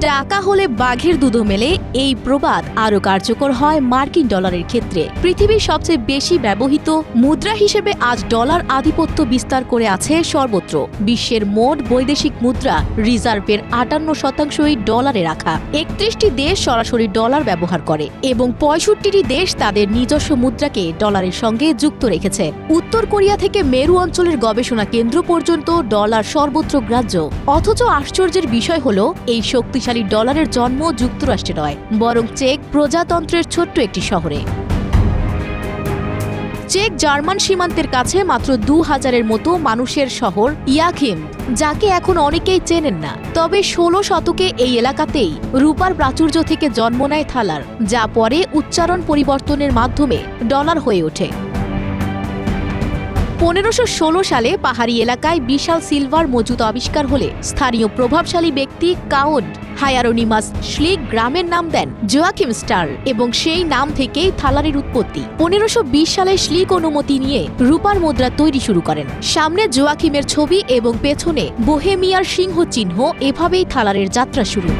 টাকা হলে বাঘের দুধও মেলে, এই প্রবাদ আরও কার্যকর হয় মার্কিন ডলারের ক্ষেত্রে। পৃথিবীর সবচেয়ে বেশি ব্যবহৃত মুদ্রা হিসেবে আজ ডলার আধিপত্য বিস্তার করে আছে সর্বত্র। বিশ্বের মোট বৈদেশিক মুদ্রা রিজার্ভের আটান্ন শতাংশই ডলারে রাখা। একত্রিশটি দেশ সরাসরি ডলার ব্যবহার করে এবং পঁয়ষট্টিটি দেশ তাদের নিজস্ব মুদ্রাকে ডলারের সঙ্গে যুক্ত রেখেছে। উত্তর কোরিয়া থেকে মেরু অঞ্চলের গবেষণা কেন্দ্র পর্যন্ত ডলার সর্বত্র গ্রাহ্য। অথচ আশ্চর্যের বিষয় হল, এই শক্তিশালী ডলারের জন্ম যুক্তরাষ্ট্রে নয়, বরং চেক প্রজাতন্ত্রের ছোট্ট একটি শহরে। চেক জার্মান সীমান্তের কাছে মাত্র দু হাজারের মতো মানুষের শহর ইয়াখিম যাকে এখন অনেকেই চেনেন না। তবে ষোলো শতকে এই এলাকাতেই রূপার প্রাচুর্য থেকে জন্ম নেয় থালার, যা পরে উচ্চারণ পরিবর্তনের মাধ্যমে ডলার হয়ে ওঠে। পনেরোশো সালে পাহাড়ি এলাকায় বিশাল সিলভার মজুদ আবিষ্কার হলে স্থানীয় প্রভাবশালী ব্যক্তি কাউড হায়ারোনিমাস শ্লিক গ্রামের নাম দেন জোয়াকিম স্টার এবং সেই নাম থেকেই থালারের উৎপত্তি। পনেরোশো সালে শ্লিক অনুমতি নিয়ে রূপার মুদ্রা তৈরি শুরু করেন। সামনে জোয়াকিমের ছবি এবং পেছনে বোহেমিয়ার সিংহ চিহ্ন এভাবেই থালারের যাত্রা শুরু।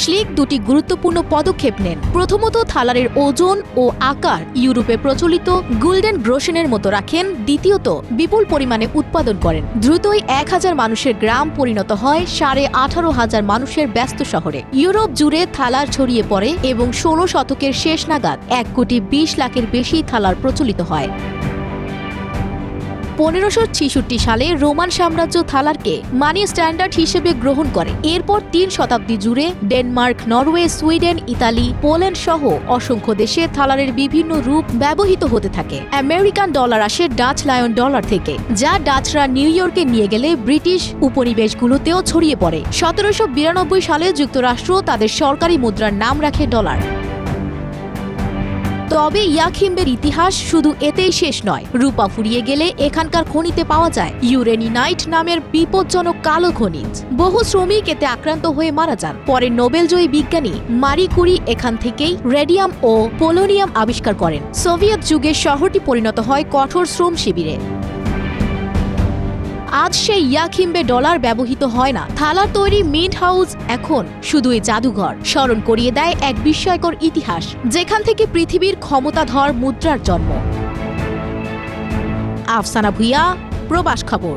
শ্লিক দুটি গুরুত্বপূর্ণ পদক্ষেপ নেন। প্রথমত থালারের ওজন ও আকার ইউরোপে প্রচলিত গোল্ডেন গ্রোশনের মতো রাখেন। দ্বিতীয়ত, বিপুল পরিমাণে উৎপাদন করেন। দ্রুতই এক হাজার মানুষের গ্রাম পরিণত হয় সাড়ে আঠারো হাজার মানুষের ব্যস্ত শহরে। ইউরোপ জুড়ে থালার ছড়িয়ে পড়ে এবং ষোলো শতকের শেষ নাগাদ এক কোটি বিশ লাখের বেশি থালার প্রচলিত হয়। পনেরোশো সালে রোমান সাম্রাজ্য থালারকে মানি স্ট্যান্ডার্ড হিসেবে গ্রহণ করে। এরপর তিন শতাব্দী জুড়ে Denmark, Norway, Sweden, Italy, Poland সহ অসংখ্য দেশে থালারের বিভিন্ন রূপ ব্যবহৃত হতে থাকে। আমেরিকান ডলার আসে ডাচ লায়ন ডলার থেকে, যা ডাচরা নিউ ইয়র্কে নিয়ে গেলে ব্রিটিশ উপনিবেশগুলোতেও ছড়িয়ে পড়ে। সতেরোশো বিরানব্বই সালে যুক্তরাষ্ট্র তাদের সরকারি মুদ্রার নাম রাখে ডলার। তবে ইয়াখিম্বের ইতিহাস শুধু এতেই শেষ নয়। রূপা ফুরিয়ে গেলে এখানকার খনিতে পাওয়া যায় ইউরেনিনাইট নামের বিপজ্জনক কালো খনিজ। বহু শ্রমিক এতে আক্রান্ত হয়ে মারা যান। পরে নোবেলজয়ী বিজ্ঞানী মারি কুরি এখান থেকেই রেডিয়াম ও পোলোনিয়াম আবিষ্কার করেন। সোভিয়েত যুগে শহরটি পরিণত হয় কঠোর শ্রম শিবিরে। আজ সেই ইয়াখিম্বে ডলার ব্যবহৃত হয় না। থালার তৈরি মিন্ট হাউস এখন শুধুই জাদুঘর। স্মরণ করিয়ে দেয় এক বিস্ময়কর ইতিহাস, যেখান থেকে পৃথিবীর ক্ষমতাধর মুদ্রার জন্ম। আফসানা ভুইয়া, প্রবাস খবর।